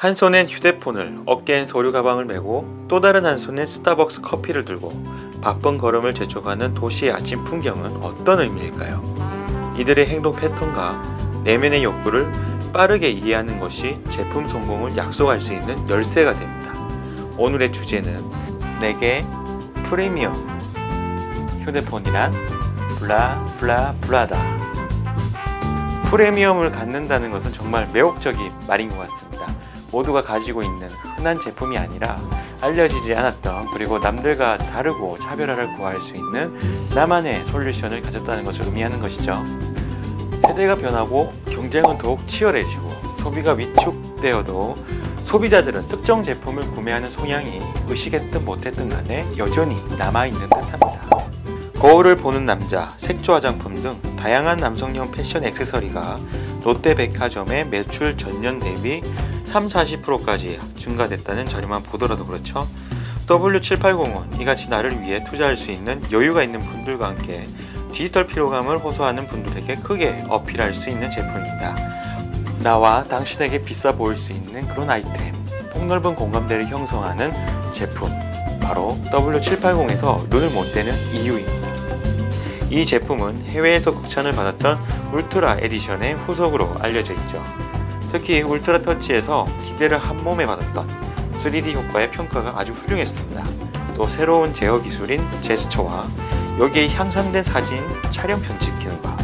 한 손엔 휴대폰을, 어깨엔 서류 가방을 메고 또 다른 한 손엔 스타벅스 커피를 들고 바쁜 걸음을 재촉하는 도시의 아침 풍경은 어떤 의미일까요? 이들의 행동 패턴과 내면의 욕구를 빠르게 이해하는 것이 제품 성공을 약속할 수 있는 열쇠가 됩니다. 오늘의 주제는 내게 프리미엄 휴대폰이란 블라 블라 블라다 프리미엄을 갖는다는 것은 정말 매혹적인 말인 것 같습니다. 모두가 가지고 있는 흔한 제품이 아니라 알려지지 않았던 그리고 남들과 다르고 차별화를 구할 수 있는 나만의 솔루션을 가졌다는 것을 의미하는 것이죠. 세대가 변하고 경쟁은 더욱 치열해지고 소비가 위축되어도 소비자들은 특정 제품을 구매하는 성향이 의식했든 못했든 간에 여전히 남아있는 듯합니다. 거울을 보는 남자, 색조 화장품 등 다양한 남성용 패션 액세서리가 롯데백화점의 매출 전년 대비 3, 40%까지 증가됐다는 자료만 보더라도 그렇죠. W780은 이같이 나를 위해 투자할 수 있는 여유가 있는 분들과 함께 디지털 피로감을 호소하는 분들에게 크게 어필할 수 있는 제품입니다. 나와 당신에게 비싸 보일 수 있는 그런 아이템, 폭넓은 공감대를 형성하는 제품, 바로 W780에서 눈을 못 떼는 이유입니다. 이 제품은 해외에서 극찬을 받았던 울트라 에디션의 후속으로 알려져 있죠. 특히 울트라 터치에서 기대를 한 몸에 받았던 3D 효과의 평가가 아주 훌륭했습니다. 또 새로운 제어 기술인 제스처와 여기에 향상된 사진 촬영 편집 기능과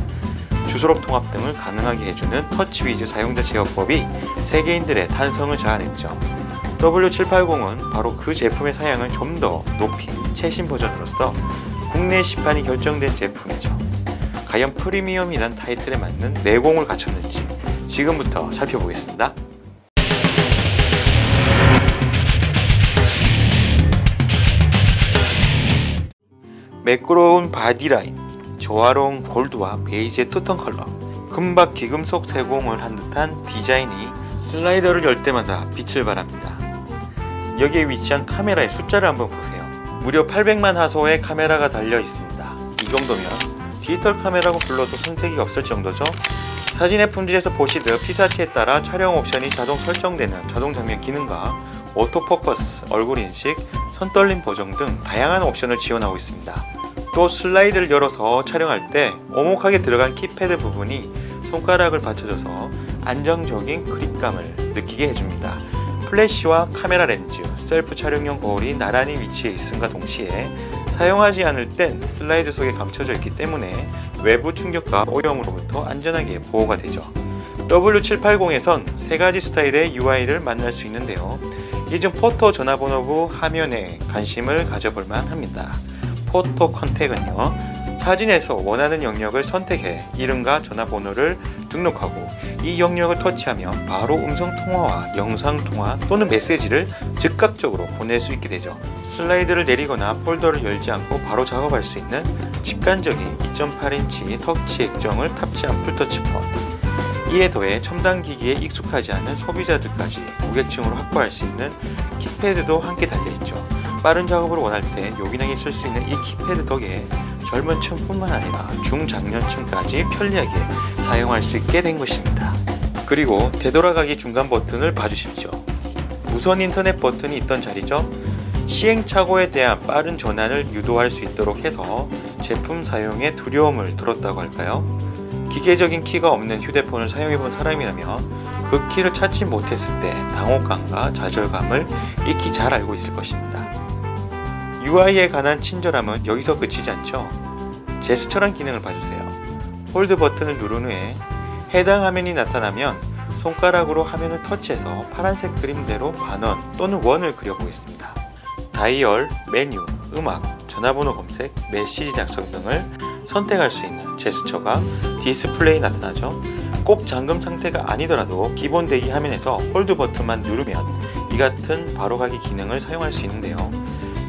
주소록 통합 등을 가능하게 해주는 터치 위즈 사용자 제어법이 세계인들의 탄성을 자아냈죠. W780은 바로 그 제품의 사양을 좀 더 높인 최신 버전으로서 국내 시판이 결정된 제품이죠. 과연 프리미엄이란 타이틀에 맞는 내공을 갖췄는지 지금부터 살펴보겠습니다. 매끄러운 바디라인, 조화로운 골드와 베이지의 투톤 컬러, 금박 기금속 세공을 한 듯한 디자인이 슬라이더를 열 때마다 빛을 발합니다. 여기에 위치한 카메라의 숫자를 한번 보세요. 무려 800만 화소의 카메라가 달려 있습니다. 이 정도면 디지털 카메라고 불러도 손색이 없을 정도죠. 사진의 품질에서 보시듯 피사체에 따라 촬영 옵션이 자동 설정되는 자동 장면 기능과 오토포커스, 얼굴 인식, 손떨림 보정 등 다양한 옵션을 지원하고 있습니다. 또 슬라이드를 열어서 촬영할 때 오목하게 들어간 키패드 부분이 손가락을 받쳐줘서 안정적인 그립감을 느끼게 해줍니다. 플래시와 카메라 렌즈, 셀프 촬영용 거울이 나란히 위치해 있음과 동시에 사용하지 않을 땐 슬라이드 속에 감춰져 있기 때문에 외부 충격과 오염으로부터 안전하게 보호가 되죠. W780에선 세 가지 스타일의 UI를 만날 수 있는데요. 이중 포토 전화번호부 화면에 관심을 가져볼 만합니다. 포토 컨택은요. 사진에서 원하는 영역을 선택해 이름과 전화번호를 등록하고 이 영역을 터치하면 바로 음성 통화와 영상 통화 또는 메시지를 즉각적으로 보낼 수 있게 되죠. 슬라이드를 내리거나 폴더를 열지 않고 바로 작업할 수 있는 직관적인 2.8인치 터치 액정을 탑재한 풀터치 폰. 이에 더해 첨단 기기에 익숙하지 않은 소비자들까지 고객층으로 확보할 수 있는 키패드도 함께 달려있죠. 빠른 작업을 원할 때 요긴하게 쓸 수 있는 이 키패드 덕에 젊은 층뿐만 아니라 중장년층까지 편리하게 사용할 수 있게 된 것입니다. 그리고 되돌아가기 중간 버튼을 봐주십시오. 무선 인터넷 버튼이 있던 자리죠. 시행착오에 대한 빠른 전환을 유도할 수 있도록 해서 제품 사용에 두려움을 들었다고 할까요? 기계적인 키가 없는 휴대폰을 사용해본 사람이라면 그 키를 찾지 못했을 때 당혹감과 좌절감을 익히 잘 알고 있을 것입니다. UI에 관한 친절함은 여기서 그치지 않죠. 제스처란 기능을 봐주세요. 홀드 버튼을 누른 후에 해당 화면이 나타나면 손가락으로 화면을 터치해서 파란색 그림대로 반원 또는 원을 그려보겠습니다. 다이얼, 메뉴, 음악, 전화번호 검색, 메시지 작성 등을 선택할 수 있는 제스처가 디스플레이 나타나죠. 꼭 잠금 상태가 아니더라도 기본 대기 화면에서 홀드 버튼만 누르면 이 같은 바로가기 기능을 사용할 수 있는데요.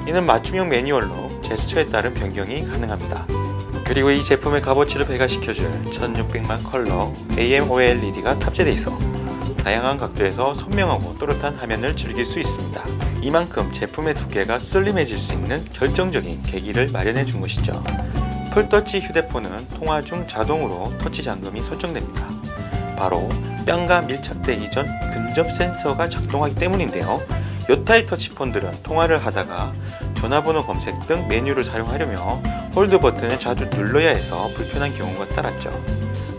이는 맞춤형 매뉴얼로 제스처에 따른 변경이 가능합니다. 그리고 이 제품의 값어치를 배가시켜줄 1600만 컬러 AMOLED가 탑재되어 있어 다양한 각도에서 선명하고 또렷한 화면을 즐길 수 있습니다. 이만큼 제품의 두께가 슬림해질 수 있는 결정적인 계기를 마련해 준 것이죠. 풀터치 휴대폰은 통화 중 자동으로 터치 잠금이 설정됩니다. 바로 뺨과 밀착대 이전 근접 센서가 작동하기 때문인데요. 요타이 터치폰들은 통화를 하다가 전화번호 검색 등 메뉴를 사용하려며 홀드 버튼을 자주 눌러야 해서 불편한 경우가 따랐죠.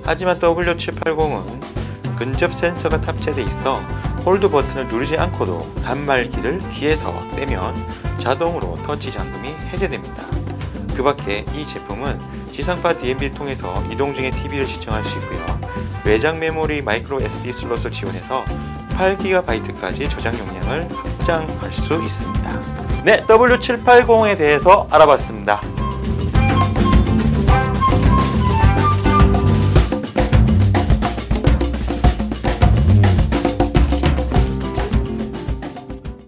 하지만 W780은 근접 센서가 탑재돼 있어 홀드 버튼을 누르지 않고도 단말기를 귀에서 떼면 자동으로 터치 잠금이 해제됩니다. 그 밖에 이 제품은 지상파 DMB를 통해서 이동 중에 TV를 시청할 수 있고요. 외장 메모리 마이크로 SD 슬롯을 지원해서 8GB까지 저장 용량을 확장할 수 있습니다. 네, W780에 대해서 알아봤습니다.